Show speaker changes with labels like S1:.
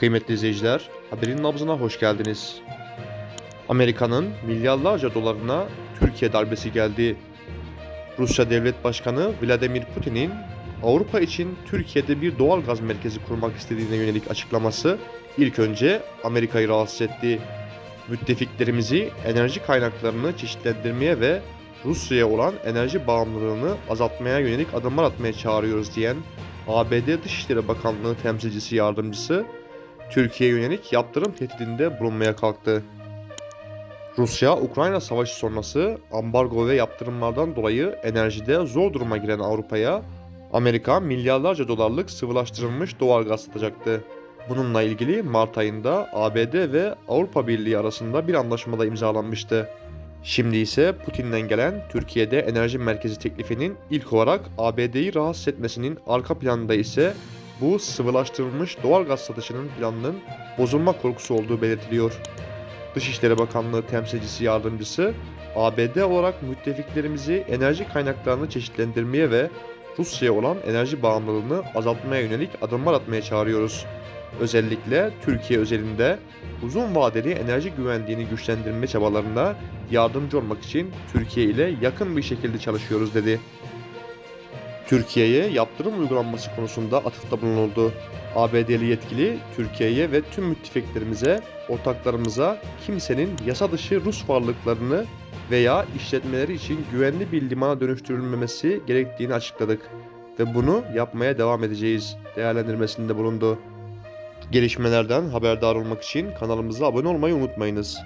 S1: Kıymetli izleyiciler, haberin nabzına hoş geldiniz. Amerika'nın milyarlarca dolarına Türkiye darbesi geldi. Rusya Devlet Başkanı Vladimir Putin'in Avrupa için Türkiye'de bir doğal gaz merkezi kurmak istediğine yönelik açıklaması ilk önce Amerika'yı rahatsız etti. Müttefiklerimizi enerji kaynaklarını çeşitlendirmeye ve Rusya'ya olan enerji bağımlılığını azaltmaya yönelik adımlar atmaya çağırıyoruz diyen ABD Dışişleri Bakanlığı temsilcisi yardımcısı Türkiye'ye yönelik yaptırım tehdidinde bulunmaya kalktı. Rusya-Ukrayna savaşı sonrası ambargo ve yaptırımlardan dolayı enerjide zor duruma giren Avrupa'ya Amerika milyarlarca dolarlık sıvılaştırılmış doğal gaz satacaktı. Bununla ilgili Mart ayında ABD ve Avrupa Birliği arasında bir anlaşmada imzalanmıştı. Şimdi ise Putin'den gelen Türkiye'de enerji merkezi teklifinin ilk olarak ABD'yi rahatsız etmesinin arka planında ise bu sıvılaştırılmış doğal gaz satışının planının bozulma korkusu olduğu belirtiliyor. Dışişleri Bakanlığı temsilcisi yardımcısı, ABD olarak müttefiklerimizi enerji kaynaklarını çeşitlendirmeye ve Rusya'ya olan enerji bağımlılığını azaltmaya yönelik adımlar atmaya çağırıyoruz. Özellikle Türkiye özelinde uzun vadeli enerji güvenliğini güçlendirme çabalarında yardımcı olmak için Türkiye ile yakın bir şekilde çalışıyoruz dedi. Türkiye'ye yaptırım uygulanması konusunda atıfta bulunuldu. ABD'li yetkili Türkiye'ye ve tüm müttefiklerimize, ortaklarımıza kimsenin yasa dışı Rus varlıklarını veya işletmeleri için güvenli bir limana dönüştürülmemesi gerektiğini açıkladık ve bunu yapmaya devam edeceğiz değerlendirmesinde bulundu. Gelişmelerden haberdar olmak için kanalımıza abone olmayı unutmayınız.